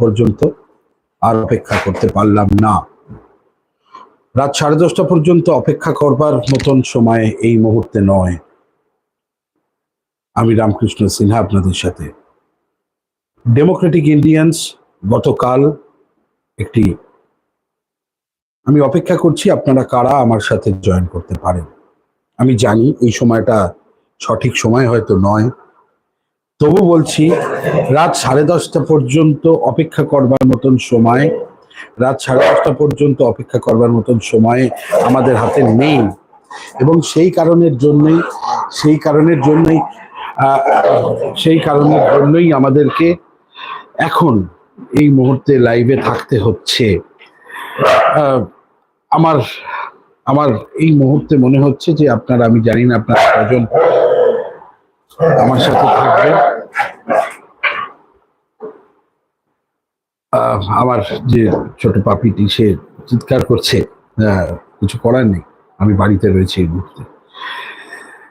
পর্যন্ত আর অপেক্ষা করতে পারলাম না। রাত সাড়ে দশটা পর্যন্ত অপেক্ষা করবার মতন সময় এই মুহূর্তে নয়। আমি রামকৃষ্ণ সিনহা আপনাদের সাথে। ডেমোক্রেটিক ইন্ডিয়ান্স গতকাল একটি আমি অপেক্ষা করছি আপনারা কারা আমার সাথে জয়েন করতে পারেন। আমি জানি এই সময়টা সঠিক সময় হয়তো নয়। তবু বলছি, রাত সাড়ে দশটা পর্যন্ত অপেক্ষা করবার মতন সময়, রাত সাড়ে দশটা পর্যন্ত অপেক্ষা করবার মতন সময় আমাদের হাতে নেই। এবং সেই কারণের জন্যই, সেই কারণের জন্যই সেই কারণের জন্যই আমাদেরকে এখন এই মুহূর্তে লাইভে থাকতে হচ্ছে। আমার আমার এই মুহূর্তে মনে হচ্ছে যে আপনারা, আমি জানি না আপনারা কজন আমার সাথে থাকবেন আহ, আমার যে ছোট পাপিটি সে চিৎকার করছে। কিছু করার নেই। আমি বাড়িতে রয়েছি এই মুহূর্তে।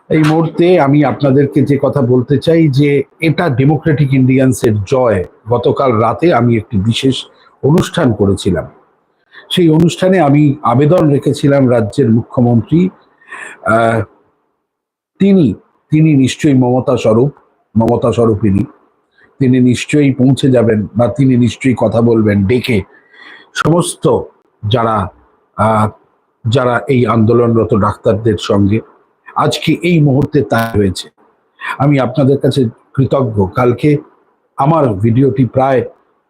এই মুহূর্তে আমি আপনাদেরকে যে কথা বলতে চাই যে এটা ডেমোক্রেটিক ইন্ডিয়ান্সের জয়। গতকাল রাতে আমি একটি বিশেষ অনুষ্ঠান করেছিলাম। সেই অনুষ্ঠানে আমি আবেদন রেখেছিলাম রাজ্যের মুখ্যমন্ত্রী। তিনি তিনি নিশ্চয়ই মমতা স্বরূপ, মমতা স্বরূপিনী তিনি নিশ্চয়ই পৌঁছে যাবেন বা তিনি নিশ্চয়ই কথা বলবেন ডেকে। সমস্ত যারা যারা এই আন্দোলনরত ডাক্তারদের সঙ্গে, আজকে এই মুহূর্তে তাই হয়েছে। আমি আপনাদের কাছে কৃতজ্ঞ। কালকে আমার ভিডিওটি প্রায়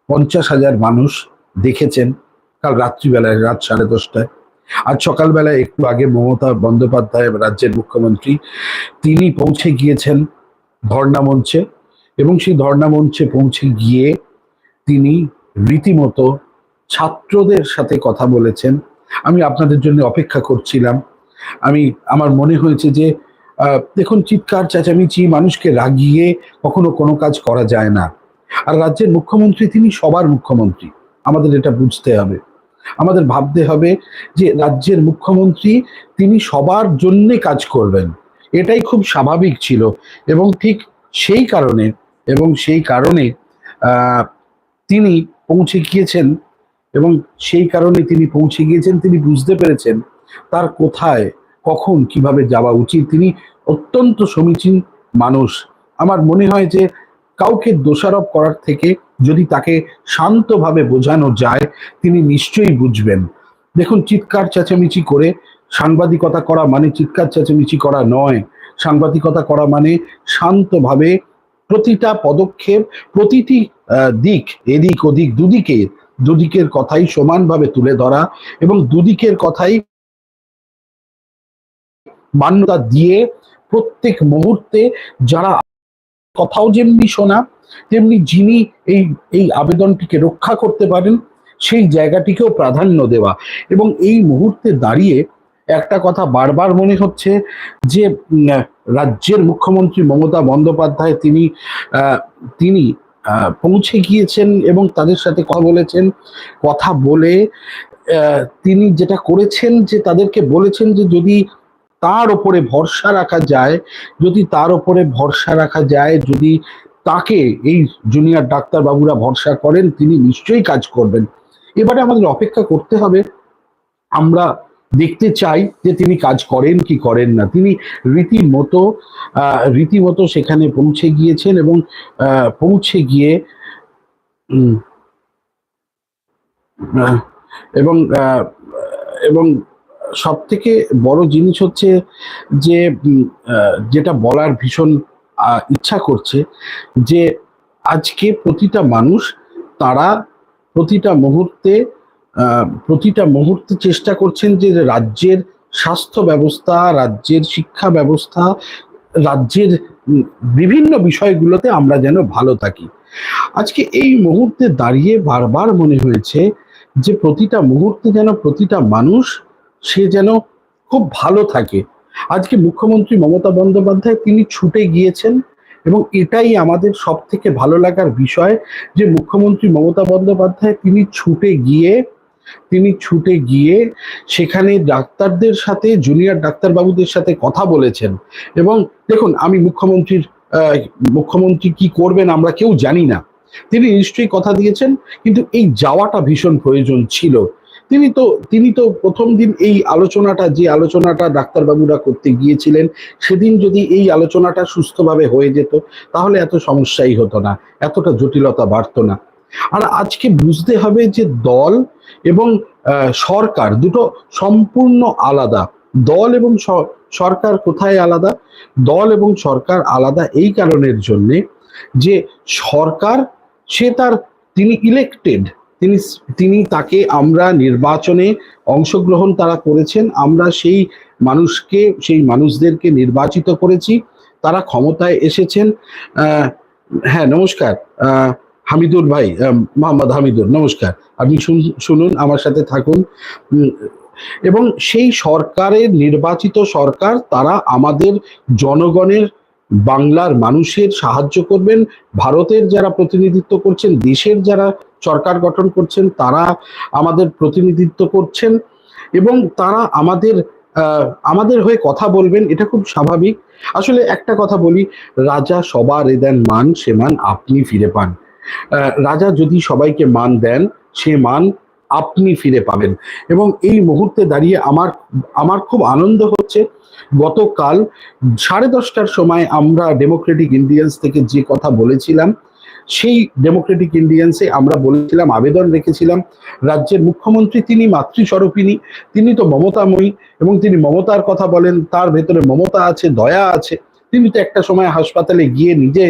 পঞ্চাশ হাজার মানুষ দেখেছেন। কাল রাত্রিবেলায়, রাত সাড়ে দশটায়। আজ সকালবেলায় একটু আগে মমতা বন্দ্যোপাধ্যায় রাজ্যের মুখ্যমন্ত্রী, তিনি পৌঁছে গিয়েছেন ধর্ণা মঞ্চে এবং সেই ধর্ণা মঞ্চে পৌঁছে গিয়ে তিনি রীতিমতো ছাত্রদের সাথে কথা বলেছেন। আমি আপনাদের জন্য অপেক্ষা করছিলাম। আমি, আমার মনে হয়েছে যে দেখুন চিৎকার, চেঁচামেচি, মানুষকে রাগিয়ে কখনো কোনো কাজ করা যায় না। আর রাজ্যের মুখ্যমন্ত্রী, তিনি সবার মুখ্যমন্ত্রী। আমাদের এটা বুঝতে হবে। আমাদের ভাবতে হবে যে রাজ্যের মুখ্যমন্ত্রী তিনি সবার জন্যে কাজ করবেন। এটাই খুব স্বাভাবিক ছিল এবং ঠিক সেই কারণে এবং সেই কারণে তিনি পৌঁছে গিয়েছেন এবং সেই কারণে তিনি পৌঁছে গিয়েছেন, তিনি বুঝতে পেরেছেন তার কোথায়, কখন, কীভাবে যাওয়া উচিত। তিনি অত্যন্ত সমীচীন মানুষ। আমার মনে হয় যে কাউকে দোষারোপ করার থেকে যদি তাকে শান্তভাবে বোঝানো যায়, তিনি নিশ্চয়ই বুঝবেন। দেখুন, চিৎকার, চেঁচামেচি করে সাংবাদিকতা করা মানে চিৎকার, চেঁচামেচি করা নয়। সাংবাদিকতা করা মানে শান্তভাবে প্রতিটা পদক্ষেপ, প্রতিটি দিক, এদিক, ওদিক, দুদিকে, দুদিকের কথাই সমানভাবে তুলে ধরা এবং দুদিকের কথাই মান্যতা দিয়ে প্রত্যেক মুহূর্তে যারা কথাও যেমনি শোনা তেমনি যিনি এই এই আবেদনটিকে রক্ষা করতে পারেন, সেই জায়গাটিকেও প্রাধান্য দেওয়া। এবং এই মুহূর্তে দাঁড়িয়ে একটা কথা বারবার মনে হচ্ছে যে রাজ্যের মুখ্যমন্ত্রী মমতা বন্দ্যোপাধ্যায় তিনি তিনি পৌঁছে গিয়েছেন এবং তাদের সাথে কথা বলেছেন। কথা বলে তিনি যেটা করেছেন যে, তাদেরকে বলেছেন যে, যদি তার ওপরে ভরসা রাখা যায়, যদি তার ওপরে ভরসা রাখা যায়, যদি তাকে এই জুনিয়র ডাক্তারবাবুরা ভরসা করেন, তিনি নিশ্চয়ই কাজ করবেন। এবারে আমাদের অপেক্ষা করতে হবে। আমরা দেখতে চাই যে তিনি কাজ করেন কি করেন না। তিনি রীতিমতো রীতিমতো সেখানে পৌঁছে গিয়েছেন এবং পৌঁছে গিয়ে এবং এবং সব থেকে বড় জিনিস হচ্ছে যে যেটা বলার ভীষণ ইচ্ছা করছে যে, আজকে প্রতিটা মানুষ তারা প্রতিটা মুহূর্তে প্রতিটা মুহূর্তে চেষ্টা করছেন যে রাজ্যের স্বাস্থ্য ব্যবস্থা, রাজ্যের শিক্ষা ব্যবস্থা, রাজ্যের বিভিন্ন বিষয়গুলোতে আমরা যেন ভালো থাকি। আজকে এই মুহূর্তে দাঁড়িয়ে বারবার মনে হয়েছে যে, প্রতিটা মুহূর্তে যেন প্রতিটা মানুষ সে যেন খুব ভালো থাকে। আজকে মুখ্যমন্ত্রী মমতা বন্দ্যোপাধ্যায় তিনি ছুটে গিয়েছেন এবং এটাই আমাদের সব থেকে ভালো লাগার বিষয় যে মুখ্যমন্ত্রী মমতা বন্দ্যোপাধ্যায় তিনি ছুটে গিয়ে, তিনি ছুটে গিয়ে সেখানে ডাক্তারদের সাথে, জুনিয়র ডাক্তারবাবুদের সাথে কথা বলেছেন। এবং দেখুন, আমি মুখ্যমন্ত্রীর মুখ্যমন্ত্রী কি করবেন আমরা কেউ জানি না। তিনি নিশ্চয়ই কথা দিয়েছেন, কিন্তু এই যাওয়াটা ভীষণ প্রয়োজন ছিল। তিনি তো তিনি তো প্রথম দিন এই আলোচনাটা, যে আলোচনাটা ডাক্তারবাবুরা করতে গিয়েছিলেন, সেদিন যদি এই আলোচনাটা সুস্থভাবে হয়ে যেত, তাহলে এত সমস্যাই হতো না, এতটা জটিলতা বাড়তো না। আর আজকে বুঝতে হবে যে দল এবং সরকার দুটো সম্পূর্ণ আলাদা। দল এবং সরকার কোথায় আলাদা? দল এবং সরকার আলাদা এই কারণের জন্যে যে সরকার, সে তার, তিনি ইলেক্টেড তিনি তিনি তাকে আমরা নির্বাচনে অংশগ্রহণ তারা করেছেন, আমরা সেই মানুষকে, সেই মানুষদেরকে নির্বাচিত করেছি, তারা ক্ষমতায় এসেছেন। হ্যাঁ নমস্কার। হামিদুর ভাই মোহাম্মদ হামিদুর, নমস্কার। আপনি শুন- শুনুন, আমার সাথে থাকুন। এবং সেই সরকারের নির্বাচিত সরকার, তারা আমাদের জনগণের, বাংলার মানুষের সাহায্য করবেন। ভারতের যারা প্রতিনিধিত্ব করছেন, দেশের যারা সরকার গঠন করছেন, তারা আমাদের প্রতিনিধিত্ব করছেন এবং তারা আমাদের আমাদের হয়ে কথা বলবেন, এটা খুব স্বাভাবিক। আসলে একটা কথা বলি, রাজা সবার দেন মান, সে মান আপনি ফিরে পান। রাজা যদি সবাইকে মান দেন, সে মান আপনি ফিরে পাবেন। এবং এই মুহূর্তে দাঁড়িয়ে আমার আমার খুব আনন্দ হচ্ছে, গতকাল সাড়ে দশটার সময় আমরা ডেমোক্রেটিক ইন্ডিয়ান্স থেকে যে কথা বলেছিলাম সেই ডেমোক্রেটিক ইন্ডিয়ান্সে আমরা বলেছিলাম, আবেদন রেখেছিলাম। রাজ্যের মুখ্যমন্ত্রী তিনি মাতৃস্বরূপিণী, তিনি তো মমতাময়ী এবং তিনি মমতার কথা বলেন, তার ভেতরে মমতা আছে, দয়া আছে। তিনি তো একটা সময় হাসপাতালে গিয়ে নিজে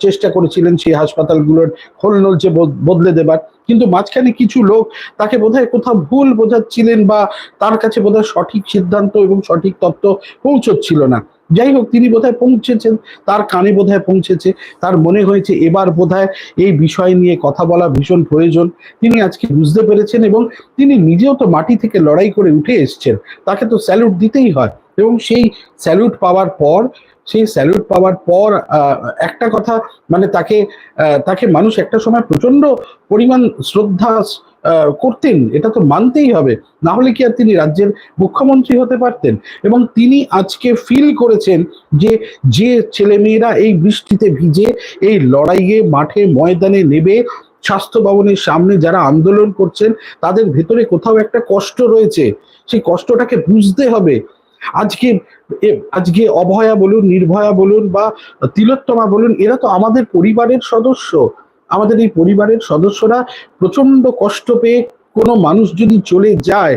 চেষ্টা করেছিলেন সেই হাসপাতালগুলোর খোল নলচে বদলে দেবার। কিন্তু মাঝখানে কিছু লোক তাকে বোধহয় কোথাও ভুল বোঝাচ্ছিলেন বা তার কাছে বোধহয় সঠিক সিদ্ধান্ত এবং সঠিক তত্ত্ব পৌঁছচ্ছিল না। যাই হোক, তিনি বোধহয় পৌঁছেছেন, তার কানে বোধহয় পৌঁছেছে, তার মনে হয়েছে এবার বোধহয় এই বিষয় নিয়ে কথা বলা ভীষণ প্রয়োজন। তিনি আজকে বুঝতে পেরেছেন এবং তিনি নিজেও তো মাটি থেকে লড়াই করে উঠে এসছেন। তাকে তো স্যালুট দিতেই হয় এবং সেই স্যালুট পাওয়ার পর, সেই স্যালুট পাওয়ার পর একটা কথা মানে তাকে তাকে মানুষ একটা সময় প্রচণ্ড পরিমাণ শ্রদ্ধা করতেন, এটা তো মানতেই হবে। না হলে কি আর তিনি রাজ্যের মুখ্যমন্ত্রী হতে পারতেন? এবং তিনি আজকে ফিল করেছেন যে যে ছেলেমেয়েরা এই বৃষ্টিতে ভিজে, এই লড়াইয়ে মাঠে ময়দানে নেবে, স্বাস্থ্য ভবনের সামনে যারা আন্দোলন করছেন, তাদের ভেতরে কোথাও একটা কষ্ট রয়েছে। সেই কষ্টটাকে বুঝতে হবে। আজকে আজকে অভয়া বলুন, নির্ভয়া বলুন বা তিলোত্তমা বলুন, এরা তো আমাদের পরিবারের সদস্য। আমাদের এই পরিবারের সদস্যরা প্রচণ্ড কষ্ট পেয়ে কোনো মানুষ যদি চলে যায়,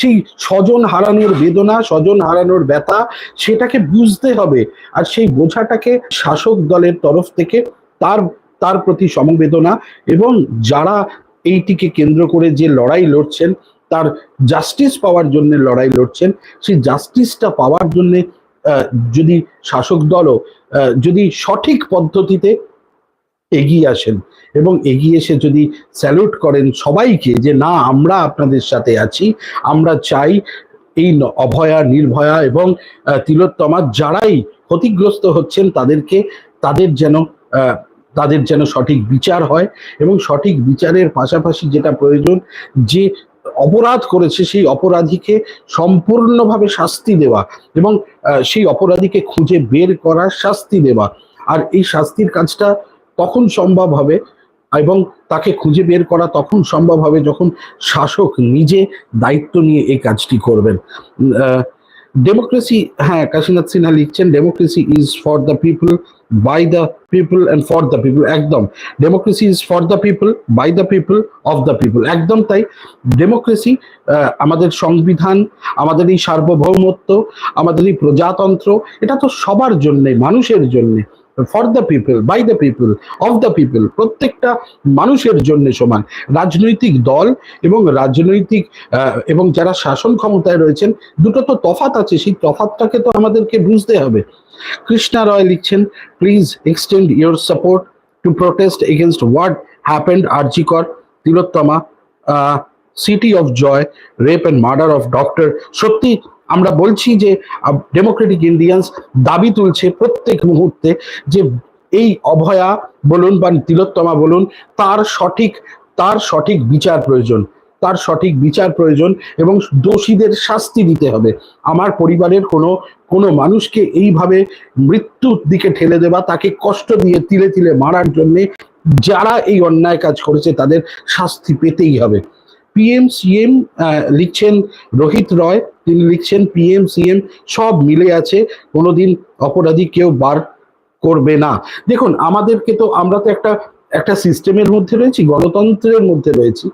সেই স্বজন হারানোর বেদনা, স্বজন হারানোর ব্যথা, সেটাকে বুঝতে হবে। আর সেই বোঝাটাকে শাসক দলের তরফ থেকে তার তার প্রতি সমবেদনা এবং যারা এইটিকে কেন্দ্র করে যে লড়াই লড়ছেন, তার জাস্টিস পাওয়ার জন্য লড়াই লড়ছেন, সেই জাস্টিসটা পাওয়ার জন্য যদি শাসক দলও যদি সঠিক পদ্ধতিতে এগিয়ে আসেন এবং এগিয়ে এসে যদি স্যালুট করেন সবাইকে যে না, আমরা আপনাদের সাথে আছি, আমরা চাই এই অভয়া, নির্ভয়া এবং তিলোত্তমা যারাই ক্ষতিগ্রস্ত হচ্ছেন তাদেরকে, তাদের যেন তাদের যেন সঠিক বিচার হয় এবং সঠিক বিচারের পাশাপাশি যেটা প্রয়োজন, যে অপরাধ করেছে সেই অপরাধীকে সম্পূর্ণভাবে শাস্তি দেওয়া এবং সেই অপরাধীকে খুঁজে বের করার শাস্তি দেওয়া। আর এই শাস্তির কাজটা তখন সম্ভব হবে এবং তাকে খুঁজে বের করা তখন সম্ভব হবে যখন শাসক নিজে দায়িত্ব নিয়ে এই কাজটি করবেন। ডেমোক্রেসি হ্যাঁ কাশীনাথ সিনহা লিখছেন democracy is for the people by the people and for the people একদম। Democracy is for the people by the people of the people একদম তাই। ডেমোক্রেসি আমাদের সংবিধান, আমাদের এই সার্বভৌমত্ব, আমাদের এই প্রজাতন্ত্র, এটা তো সবার জন্যে, মানুষের জন্যে। For the people by the people of the people প্রত্যেকটা মানুষের জন্য সমান। রাজনৈতিক দল এবং রাজনৈতিক এবং যারা শাসন ক্ষমতায় রয়েছেন, দুটো তো তফাত আছে, সেই তফাতটাকে তো আমাদেরকে বুঝতে হবে। কৃষ্ণা রয় লিখছেন please extend your support to protest against what happened RG Kar, Tilottama city of joy rape and murder of doctor সত্যি আমরা বলছি যে ডেমোক্রেটিক ইন্ডিয়ান্স দাবি তুলছে প্রত্যেক মুহূর্তে যে এই অভয়া বলুন বা তিলোত্তমা বলুন, তার সঠিক তার সঠিক বিচার প্রয়োজন, তার সঠিক বিচার প্রয়োজন এবং দোষীদের শাস্তি দিতে হবে। আমার পরিবারের কোনো কোনো মানুষকে এইভাবে মৃত্যুর দিকে ঠেলে দেওয়া, তাকে কষ্ট দিয়ে তিলে তিলে মারার জন্যে যারা এই অন্যায় কাজ করেছে, তাদের শাস্তি পেতেই হবে। পিএম সিএম লিখছেন রোহিত রয়। তিনি লিখছেন পিএম সিএম সব মিলে আছে। কোনোদিন অপরাধী কেউ বার করবে না। দেখুন, আমাদেরকে তো আমরা তো একটা একটা সিস্টেমের মধ্যে রয়েছি, গণতন্ত্রের মধ্যে রয়েছি।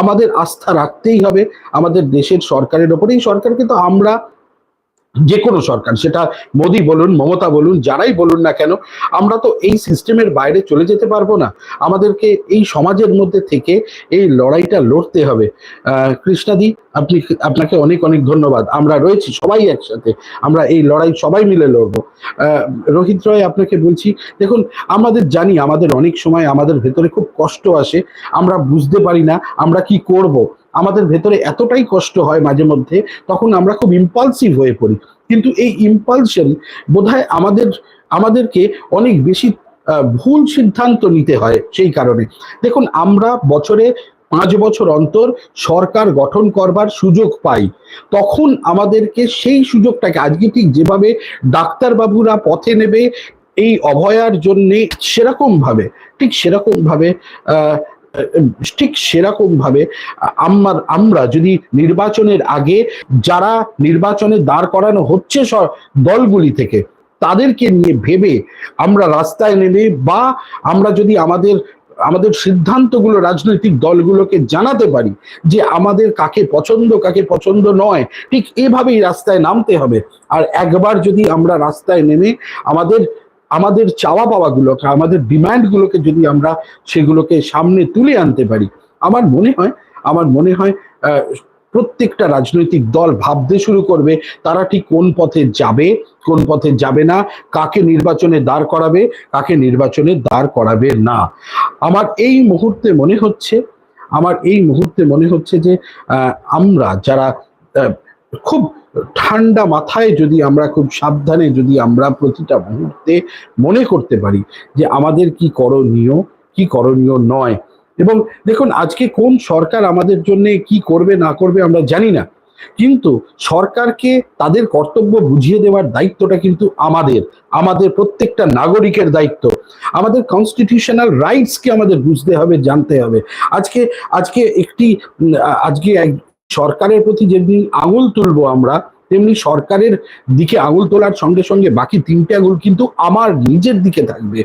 আমাদের আস্থা রাখতেই হবে। আমাদের দেশের সরকারের ওপরে। এই সরকারকে তো আমরা যে কোনো সরকার, সেটা মোদি বলুন, মমতা বলুন, যারাই বলুন না কেন, আমরা তো এই সিস্টেমের বাইরে চলে যেতে পারব না। আমাদেরকে এই সমাজের মধ্যে থেকে এই লড়াইটা লড়তে হবে। কৃষ্ণাদি, আপনি, আপনাকে অনেক অনেক ধন্যবাদ। আমরা রয়েছি সবাই একসাথে। আমরা এই লড়াই সবাই মিলে লড়বো। রোহিত রয়, আপনাকে বলছি, দেখুন, আমাদের জানি, আমাদের অনেক সময় আমাদের ভেতরে খুব কষ্ট আসে। আমরা বুঝতে পারি না, আমরা কি করব? আমাদের ভেতরে এতটাই কষ্ট হয় মাঝে মধ্যে তখন আমরা খুব ইম্পালসিভ হয়ে পড়ি। কিন্তু এই ইম্পালশন বোধহয় আমাদের আমাদেরকে অনেক বেশি ভুল সিদ্ধান্ত নিতে হয় সেই কারণে। দেখুন আমরা বছরে পাঁচ বছর অন্তর সরকার গঠন করবার সুযোগ পাই। তখন আমাদেরকে সেই সুযোগটাকে আজকে ঠিক যেভাবে ডাক্তারবাবুরা পথে নেবে এই অভয়ার জন্যে সেরকম ভাবে ঠিক সেরকম ভাবে আহ, ঠিক সেরকম ভাবে আমার, আমরা যদি নির্বাচনের আগে যারা নির্বাচনে দাঁড় করানো হচ্ছে দলগুলি থেকে, তাদেরকে নিয়ে ভেবে আমরা রাস্তায় নেমে বা আমরা যদি আমাদের আমাদের সিদ্ধান্তগুলো রাজনৈতিক দলগুলোকে জানাতে পারি যে আমাদের কাকে পছন্দ কাকে পছন্দ নয়, ঠিক এভাবেই রাস্তায় নামতে হবে। আর একবার যদি আমরা রাস্তায় নেমে আমাদের আমাদের চাওয়া পাওয়াগুলোকে, আমাদের ডিমান্ডগুলোকে যদি আমরা সেগুলোকে সামনে তুলে আনতে পারি, আমার মনে হয়, আমার মনে হয় প্রত্যেকটা রাজনৈতিক দল ভাবতে শুরু করবে তারা ঠিক কোন পথে যাবে, কোন পথে যাবে না, কাকে নির্বাচনে দাঁড় করাবে, কাকে নির্বাচনে দাঁড় করাবে না। আমার এই মুহূর্তে মনে হচ্ছে, আমার এই মুহূর্তে মনে হচ্ছে যে আমরা যারা খুব ঠান্ডা মাথায় যদি আমরা, খুব সাবধানে যদি আমরা প্রতিটা মুহূর্তে মনে করতে পারি যে আমাদের কি করণীয় কি করণীয় নয়। এবং দেখুন, আজকে কোন সরকার আমাদের জন্য কি করবে, না করবে আমরা জানি না। কিন্তু সরকারকে তাদের কর্তব্য বুঝিয়ে দেওয়ার দায়িত্বটা কিন্তু আমাদের আমাদের প্রত্যেকটা নাগরিকের দায়িত্ব। আমাদের কনস্টিটিউশনাল রাইটসকে আমাদের বুঝতে হবে, জানতে হবে। আজকে আজকে একটি, আজকে সরকারের প্রতি যেমনি আঙুল তুলবো আমরা, তেমনি সরকারের দিকে আঙুল তোলার সঙ্গে সঙ্গে বাকি তিনটে আঙুল কিন্তু আমার নিজের দিকে থাকবে,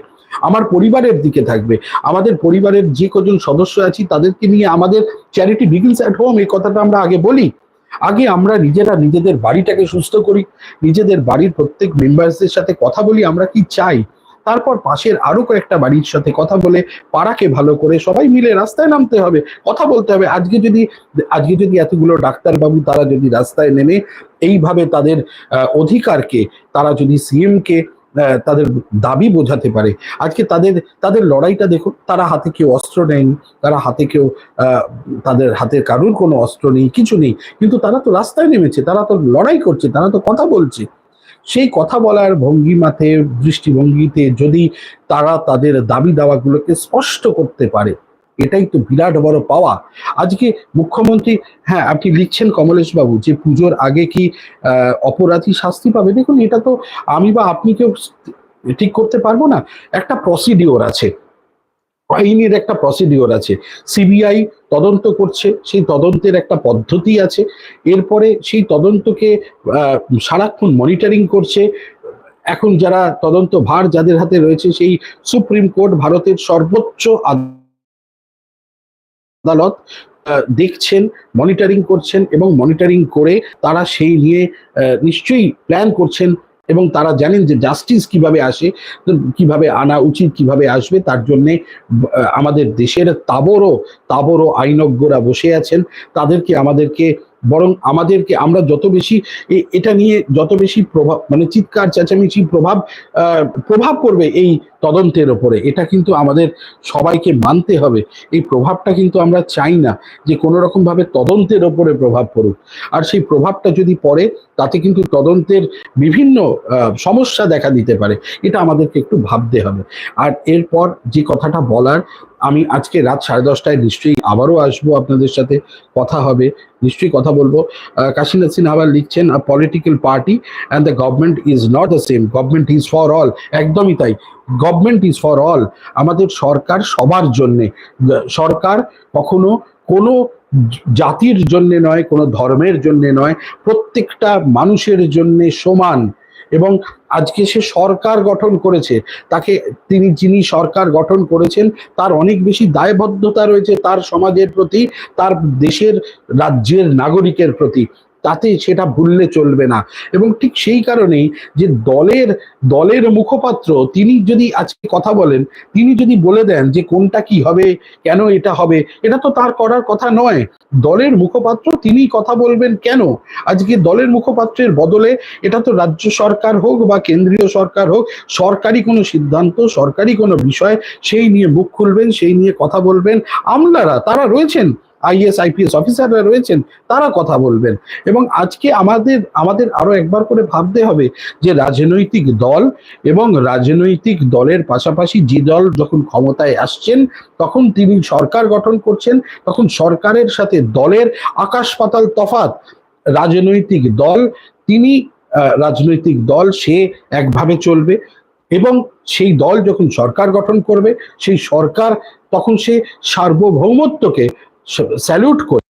আমার পরিবারের দিকে থাকবে। আমাদের পরিবারের যে কজন সদস্য আছি, তাদেরকে নিয়ে আমাদের চ্যারিটি বিগিনস অ্যাট হোম এই কথাটা আমরা আগে বলি। আগে আমরা নিজেরা নিজেদের বাড়িটাকে সুস্থ করি, নিজেদের বাড়ির প্রত্যেক মেম্বার্সদের সাথে কথা বলি, আমরা কি চাই? তারপর পাশের আরও কয়েকটা বাড়ির সাথে কথা বলে পাড়াকে ভালো করে সবাই মিলে রাস্তায় নামতে হবে। কথা বলতে হবে। আজকে যদি আজকে যদি এতগুলো ডাক্তারবাবু তারা যদি রাস্তায় নেমে এইভাবে তাদের অধিকারকে, তারা যদি সিএমকে তাদের দাবি বোঝাতে পারে, আজকে তাদের তাদের লড়াইটা দেখুন, তারা হাতে কেউ অস্ত্র নেয়নি, তারা হাতে কেউ তাদের হাতে কারুর কোনো অস্ত্র নেই, কিছু নেই। কিন্তু তারা তো রাস্তায় নেমেছে, তারা তো লড়াই করছে, তারা তো কথা বলছে। সেই কথা বলার ভঙ্গিমাতে, দৃষ্টিভঙ্গিতে যদি তারা তাদের দাবি দাওয়াগুলোকে স্পষ্ট করতে পারে, এটাই তো বিরাট বড় পাওয়া। আজকে মুখ্যমন্ত্রী হ্যাঁ আপনি লিখছেন কমলেশ বাবু যে পুজোর আগে কি অপরাধী শাস্তি পাবে? দেখুন, এটা তো আমি বা আপনি কেউ ঠিক করতে পারব না। একটা প্রসিডিওর আছে। আইনের একটা প্রসিডিওর আছে। সিবিআই তদন্ত করছে, সেই তদন্তের একটা পদ্ধতি আছে। এরপরে সেই তদন্তকে সারাক্ষণ মনিটরিং করছে। এখন যারা তদন্ত ভার যাদের হাতে রয়েছে, সেই সুপ্রিম কোর্ট ভারতের সর্বোচ্চ আদালত দেখছেন মনিটরিং করছেন এবং মনিটরিং করে তারা সেই নিয়ে নিশ্চয়ই প্ল্যান করছেন এবং তারা জানেন যে জাস্টিস কীভাবে আসে কীভাবে আনা উচিত, কীভাবে আসবে, তার জন্যে আমাদের দেশের তাবরও তাবরও আইনজ্ঞরা বসে আছেন। তাদেরকে আমাদেরকে, বরং আমাদেরকে আমরা যত বেশি এটা নিয়ে যত বেশি প্রভাব মানে চিৎকার চেঁচামেচি প্রভাব প্রভাব করবে এই তদন্তের ওপরে। এটা কিন্তু আমাদের সবাইকে মানতে হবে। এই প্রভাবটা কিন্তু আমরা চাই না যে কোনো রকম ভাবে তদন্তের ওপরে প্রভাব পড়ুক। আর সেই প্রভাবটা যদি পড়ে, তাতে কিন্তু তদন্তের বিভিন্ন সমস্যা দেখা দিতে পারে। এটা আমাদেরকে একটু ভাবতে হবে। আর এরপর যে কথাটা বলার, আমি আজকে রাত সাড়ে দশটায় নিশ্চয়ই আবারও আসব আপনাদের সাথে। কথা হবে। নিশ্চয়ই কথা বলব। কাশীনাথ সিনহা আবার লিখছেন political party and the government is not the same government is for all একদমই তাই। গভর্নমেন্ট ইজ ফর অল আমাদের সরকার সবার জন্যে। সরকার কখনো কোনো জাতির জন্য নয়, কোনো ধর্মের জন্য নয়, প্রত্যেকটা মানুষের জন্য সমান। এবং আজকে সে সরকার গঠন করেছে, তাকে তিনি যিনি সরকার গঠন করেছেন, তার অনেক বেশি দায়বদ্ধতা রয়েছে তার সমাজের প্রতি, তার দেশের রাজ্যের নাগরিকের প্রতি। তাতে সেটা ভুললে চলবে না। এবং ঠিক সেই কারণেই যে দলের দলের মুখপাত্র তিনি যদি আজকে কথা বলেন, তিনি যদি বলে দেন যে কোনটা কি হবে, কেন এটা হবে, এটা তো তার করার কথা নয়। দলের মুখপাত্র তিনি কথা বলবেন কেন? আজকে দলের মুখপাত্রের বদলে এটা তো রাজ্য সরকার হোক বা কেন্দ্রীয় সরকার হোক, সরকারি কোনো সিদ্ধান্ত, সরকারি কোনো বিষয়, সেই নিয়ে মুখ খুলবেন, সেই নিয়ে কথা বলবেন। আমলারা, তারা রয়েছেন। আইএস আইপিএস অফিসাররা রয়েছেন, তারা কথা বলবেন। এবং আজকে আমাদের আমাদের আরও একবার করে ভাবতে হবে যে রাজনৈতিক দল এবং রাজনৈতিক দলের পাশাপাশি যে দল যখন ক্ষমতায় আসছেন, তখন তিনি সরকার গঠন করছেন, তখন সরকারের সাথে দলের আকাশ পাতাল তফাত রাজনৈতিক দল, তিনি রাজনৈতিক দল, সে একভাবে চলবে এবং সেই দল যখন সরকার গঠন করবে, সেই সরকার তখন সে সার্বভৌমত্বকে স্যালুট করে।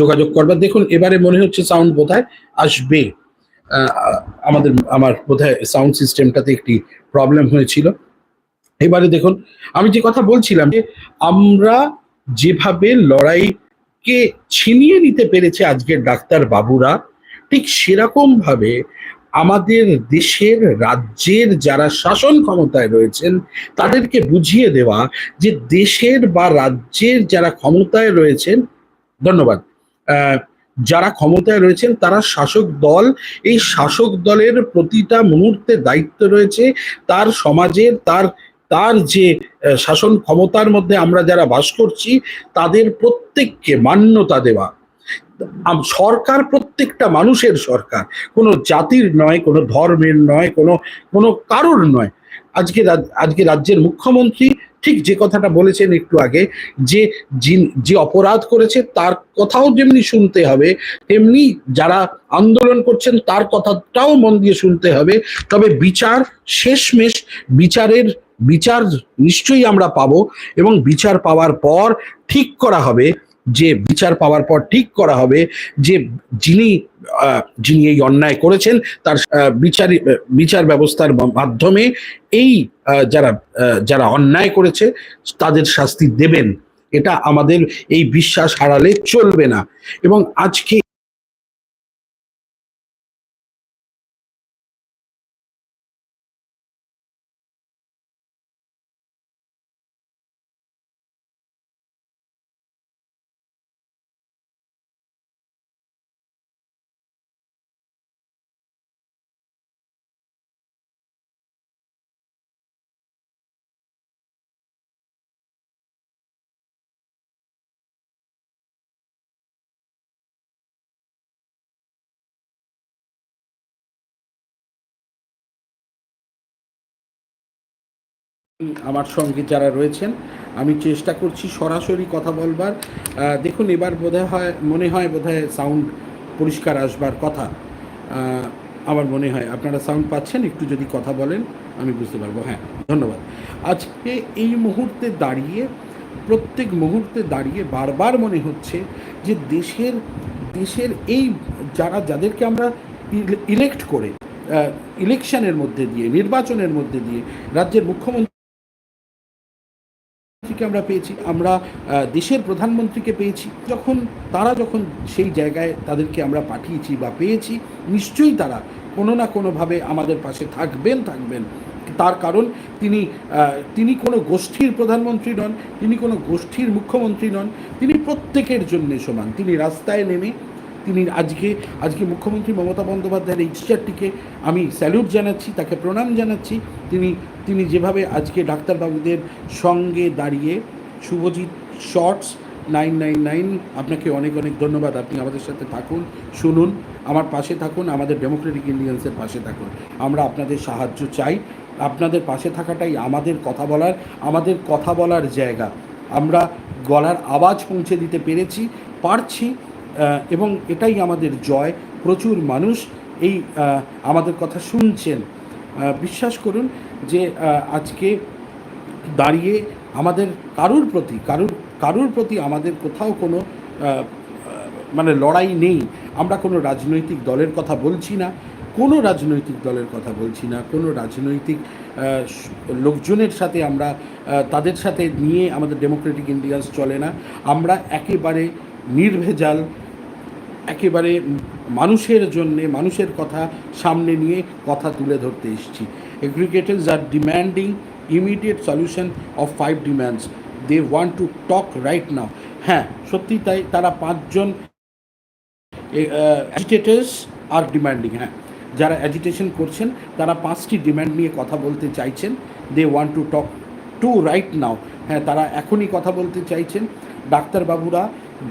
যোগাযোগ করবার দেখুন, এবারে মনে হচ্ছে সাউন্ড বোধহয় আসবে। আমাদের, আমার বোধহয় সাউন্ড সিস্টেমটাতে একটি প্রবলেম হয়েছিল। এবারে দেখুন, আমি যে কথা বলছিলাম যে আমরা যেভাবে লড়াইকে ছিনিয়ে নিতে পেরেছে আজকের ডাক্তার বাবুরা, ঠিক সেরকম ভাবে আমাদের দেশের রাজ্যের যারা শাসন ক্ষমতায় রয়েছেন, তাদেরকে বুঝিয়ে দেওয়া যে দেশের বা রাজ্যের যারা ক্ষমতায় রয়েছেন, ধন্যবাদ যারা ক্ষমতায় রয়েছেন, তারা শাসক দল, এই শাসক দলের প্রতিটা মুহূর্তে দায়িত্ব রয়েছে, তার সমাজের, তার তার যে শাসন ক্ষমতার মধ্যে আমরা যারা বাস করছি, তাদের প্রত্যেককে মান্যতা দেওয়া। সরকার প্রত্যেকটা মানুষের সরকার। কোনো জাতির নয়, কোনো ধর্মের নয়, কোনো কোনো কারোর নয়। আজকে আজকে রাজ্যের মুখ্যমন্ত্রী ঠিক যে কথাটা বলেছেন একটু আগে, যে যে অপরাধ করেছে তার কথাও যেমনি শুনতে হবে, তেমনি যারা আন্দোলন করছেন তার কথাটাও মন দিয়ে শুনতে হবে। তবে বিচার শেষমেশ বিচারের, বিচার নিশ্চয়ই আমরা পাবো এবং বিচার পাওয়ার পর ঠিক করা হবে। যে বিচার পাওয়ার পর ঠিক করা হবে, যে যিনি যিনি এই অন্যায় করেছেন, তার বিচার বিচারী ব্যবস্থার মাধ্যমে এই যারা যারা অন্যায় করেছে, তাদের শাস্তি দেবেন। এটা আমাদের এই বিশ্বাস হারালে চলবে না। এবং আজকে আমার সঙ্গে যারা রয়েছেন, আমি চেষ্টা করছি সরাসরি কথা বলবার। দেখুন, এবার বোধহয় হয়, মনে হয় বোধহয় সাউন্ড পরিষ্কার আসবার কথা। আমার মনে হয়। আপনারা সাউন্ড পাচ্ছেন? একটু যদি কথা বলেন, আমি বুঝতে পারব। হ্যাঁ ধন্যবাদ। আজকে এই মুহূর্তে দাঁড়িয়ে, প্রত্যেক মুহূর্তে দাঁড়িয়ে বারবার মনে হচ্ছে যে দেশের দেশের এই যারা, যাদেরকে আমরা ইলেক্ট করে ইলেকশনের মধ্যে দিয়ে, নির্বাচনের মধ্যে দিয়ে, রাজ্যের মুখ্যমন্ত্রী মুখ্যমন্ত্রীকে আমরা পেয়েছি, আমরা দেশের প্রধানমন্ত্রীকে পেয়েছি। যখন তারা যখন সেই জায়গায় তাদেরকে আমরা পাঠিয়েছি বা পেয়েছি, নিশ্চয়ই তারা কোনো না কোনোভাবে আমাদের পাশে থাকবেন থাকবেন। তার কারণ তিনি তিনি কোনো গোষ্ঠীর প্রধানমন্ত্রী নন, তিনি কোনো গোষ্ঠীর মুখ্যমন্ত্রী নন, তিনি প্রত্যেকের জন্য সমান। তিনি রাস্তায় নেমে তিনি আজকে আজকে মুখ্যমন্ত্রী মমতা বন্দ্যোপাধ্যায়ের এই ইচ্ছাটিকে আমি স্যালুট জানাচ্ছি, তাকে প্রণাম জানাচ্ছি। তিনি তিনি যেভাবে আজকে ডাক্তারবাবুদের সঙ্গে দাঁড়িয়ে Subhajit shorts nine nine nine, আপনাকে অনেক অনেক ধন্যবাদ। আপনি আমাদের সাথে থাকুন, শুনুন, আমার পাশে থাকুন, আমাদের ডেমোক্রেটিক ইন্ডিয়ান্সের পাশে থাকুন। আমরা আপনাদের সাহায্য চাই। আপনাদের পাশে থাকাটাই আমাদের কথা বলার, আমাদের কথা বলার জায়গা। আমরা গলার আওয়াজ পৌঁছে দিতে পেরেছি, পারছি এবং এটাই আমাদের জয়। প্রচুর মানুষ এই আমাদের কথা শুনছেন। বিশ্বাস করুন যে আজকে দাঁড়িয়ে আমাদের কারুর প্রতি, কারুর কারুর প্রতি আমাদের কোথাও কোনো মানে লড়াই নেই। আমরা কোনো রাজনৈতিক দলের কথা বলছি না, কোনো রাজনৈতিক দলের কথা বলছি না, কোনো রাজনৈতিক লোকজনের সাথে আমরা তাদের সাথে নিয়ে আমাদের ডেমোক্রেটিক ইন্ডিয়ান্স চলে না। আমরা একেবারে নির্ভেজাল একেবারে মানুষের জন্যে, মানুষের কথা সামনে নিয়ে কথা তুলে ধরতে এসেছি। Aggregators R demanding immediate solution of five demands they want to talk right now হ্যাঁ সত্যি তাই তারা পাঁচজন অ্যাজিটেটার্স আর ডিম্যান্ডিং হ্যাঁ। যারা অ্যাজিটেশন করছেন, তারা পাঁচটি ডিম্যান্ড নিয়ে কথা বলতে চাইছেন। They want to talk to right now হ্যাঁ তারা এখনই কথা বলতে চাইছেন। ডাক্তারবাবুরা,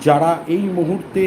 যারা এই মুহূর্তে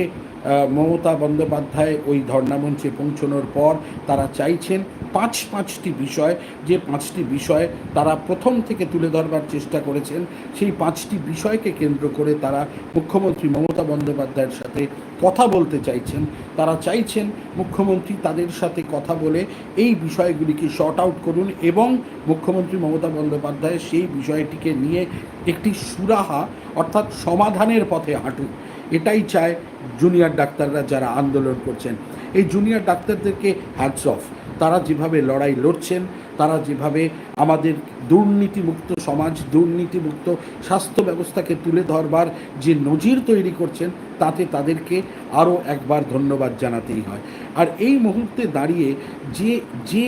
মমতা বন্দ্যোপাধ্যায় ওই ধর্নামঞ্চে পৌঁছানোর পর তারা চাইছেন পাঁচ পাঁচটি বিষয়, যে পাঁচটি বিষয় তারা প্রথম থেকে তুলে ধরবার চেষ্টা করেছেন, সেই পাঁচটি বিষয়কে কেন্দ্র করে তারা মুখ্যমন্ত্রী মমতা বন্দ্যোপাধ্যায়ের সাথে কথা বলতে চাইছেন। তারা চাইছেন মুখ্যমন্ত্রী তাদের সাথে কথা বলে এই বিষয়গুলিকে শর্ট আউট করুন এবং মুখ্যমন্ত্রী মমতা বন্দ্যোপাধ্যায় সেই বিষয়টিকে নিয়ে একটি সুরাহা, অর্থাৎ সমাধানের পথে হাঁটুন এটাই চায় জুনিয়র ডাক্তাররা যারা আন্দোলন করছেন। এই জুনিয়র ডাক্তারদেরকে হ্যাডস অফ তারা যেভাবে লড়াই লড়ছেন, তারা যেভাবে আমাদের দুর্নীতিমুক্ত সমাজ, দুর্নীতিমুক্ত স্বাস্থ্য ব্যবস্থাকে তুলে ধরবার যে নজির তৈরি করছেন, তাতে তাদেরকে আরও একবার ধন্যবাদ জানাতেই হয়। আর এই মুহূর্তে দাঁড়িয়ে যে যে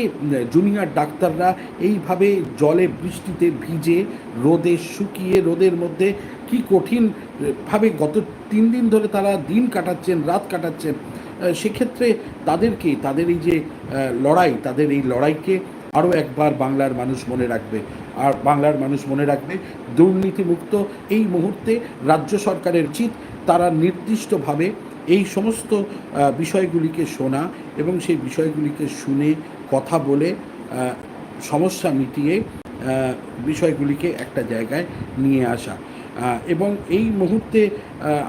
জুনিয়র ডাক্তাররা এইভাবে জলে বৃষ্টিতে ভিজে, রোদে শুকিয়ে, রোদের মধ্যে কি কঠিন, ভাবে গত তিন দিন ধরে তারা দিন কাটাচ্ছেন, রাত কাটাচ্ছেন সেক্ষেত্রে তাদেরকে, তাদের এই যে লড়াই, তাদের এই লড়াইকে আরও একবার বাংলার মানুষ মনে রাখবে। আর বাংলার মানুষ মনে রাখবে, দুর্নীতিমুক্ত এই মুহূর্তে রাজ্য সরকারের উচিত তারা নির্দিষ্টভাবে এই সমস্ত বিষয়গুলিকে শোনা এবং সেই বিষয়গুলিকে শুনে কথা বলে সমস্যা মিটিয়ে বিষয়গুলিকে একটা জায়গায় নিয়ে আসা। এবং এই মুহূর্তে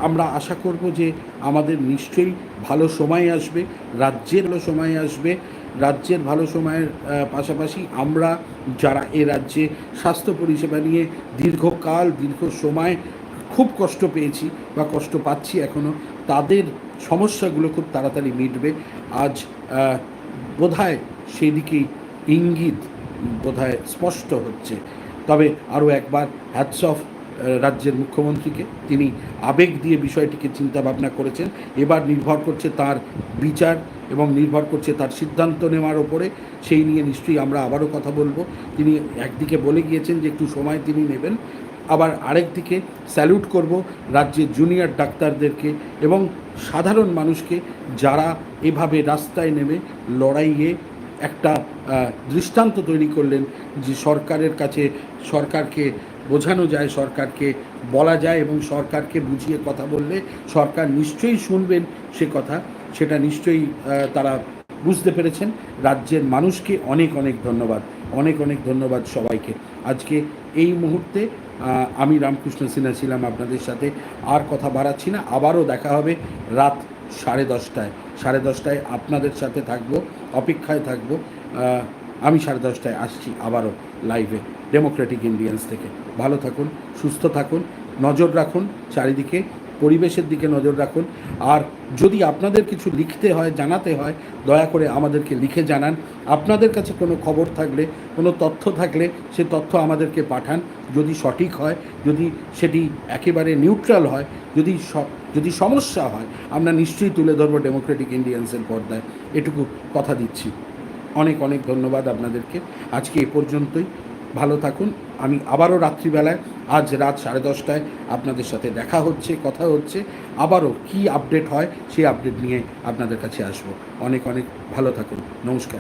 আমরা আশা করব যে আমাদের নিশ্চয়ই ভালো সময় আসবে রাজ্যের ভালো সময় আসবে। রাজ্যের ভালো সময়ের পাশাপাশি আমরা যারা এ রাজ্যে স্বাস্থ্য পরিষেবা নিয়ে দীর্ঘকাল দীর্ঘ সময় খুব কষ্ট পেয়েছি বা কষ্ট পাচ্ছি এখনও তাদের সমস্যাগুলো খুব তাড়াতাড়ি মিটবে। আজ আহ, বোধহয় সেদিকেই ইঙ্গিত বোধহয় স্পষ্ট হচ্ছে। তবে আরও একবার হ্যাটস অফ রাজ্যের মুখ্যমন্ত্রীকে। তিনি আবেগ দিয়ে বিষয়টিকে চিন্তা ভাবনা করেছেন। এবার নির্ভর করছে তার বিচার এবং নির্ভর করছে তার সিদ্ধান্ত নেওয়ার ওপরে। সেই নিয়ে নিশ্চয়ই আমরা আবারও কথা বলব। তিনি একদিকে বলে গিয়েছেন যে একটু সময় তিনি নেবেন। আবার আরেকদিকে স্যালুট করব রাজ্যের জুনিয়র ডাক্তারদেরকে এবং সাধারণ মানুষকে যারা এভাবে রাস্তায় নেমে লড়াইয়ে একটা দৃষ্টান্ত তৈরি করলেন যে সরকারের কাছে, সরকারকে বোঝানো যায় সরকারকে, বলা যায় এবং সরকারকে বুঝিয়ে কথা বললে সরকার নিশ্চয়ই শুনবেন সে কথা। সেটা নিশ্চয়ই তারা বুঝতে পেরেছেন। রাজ্যের মানুষকে অনেক অনেক ধন্যবাদ। অনেক অনেক ধন্যবাদ সবাইকে। আজকে এই মুহূর্তে আমি রামকৃষ্ণ সিনহা ছিলাম আপনাদের সাথে। আর কথা বাড়াচ্ছি না। আবারও দেখা হবে রাত সাড়ে দশটায়। সাড়ে দশটায় আপনাদের সাথে থাকব, অপেক্ষায় থাকব। আমি সাড়ে দশটায় আসছি আবারও লাইভে ডেমোক্রেটিক ইন্ডিয়ান্স থেকে। ভালো থাকুন, সুস্থ থাকুন, নজর রাখুন চারিদিকে, পরিবেশের দিকে নজর রাখুন। আর যদি আপনাদের কিছু লিখতে হয়, জানাতে হয়, দয়া করে আমাদেরকে লিখে জানান। আপনাদের কাছে কোনো খবর থাকলে, কোনো তথ্য থাকলে সে তথ্য আমাদেরকে পাঠান। যদি সঠিক হয়, যদি সেটি একেবারে নিউট্রাল হয়, যদি যদি সমস্যা হয়, আমরা নিশ্চয়ই তুলে ধরবো ডেমোক্রেটিক ইন্ডিয়ান্সের পর্দায়। এটুকু কথা দিচ্ছি। অনেক অনেক ধন্যবাদ আপনাদেরকে। আজকে এ পর্যন্তই। ভালো থাকুন। আমি আবারও রাত্রিবেলায়, আজ রাত সাড়ে দশটায় আপনাদের সাথে দেখা হচ্ছে, কথা হচ্ছে। আবারও কি আপডেট হয়, সেই আপডেট নিয়ে আপনাদের কাছে আসব। অনেক অনেক ভালো থাকুন। নমস্কার।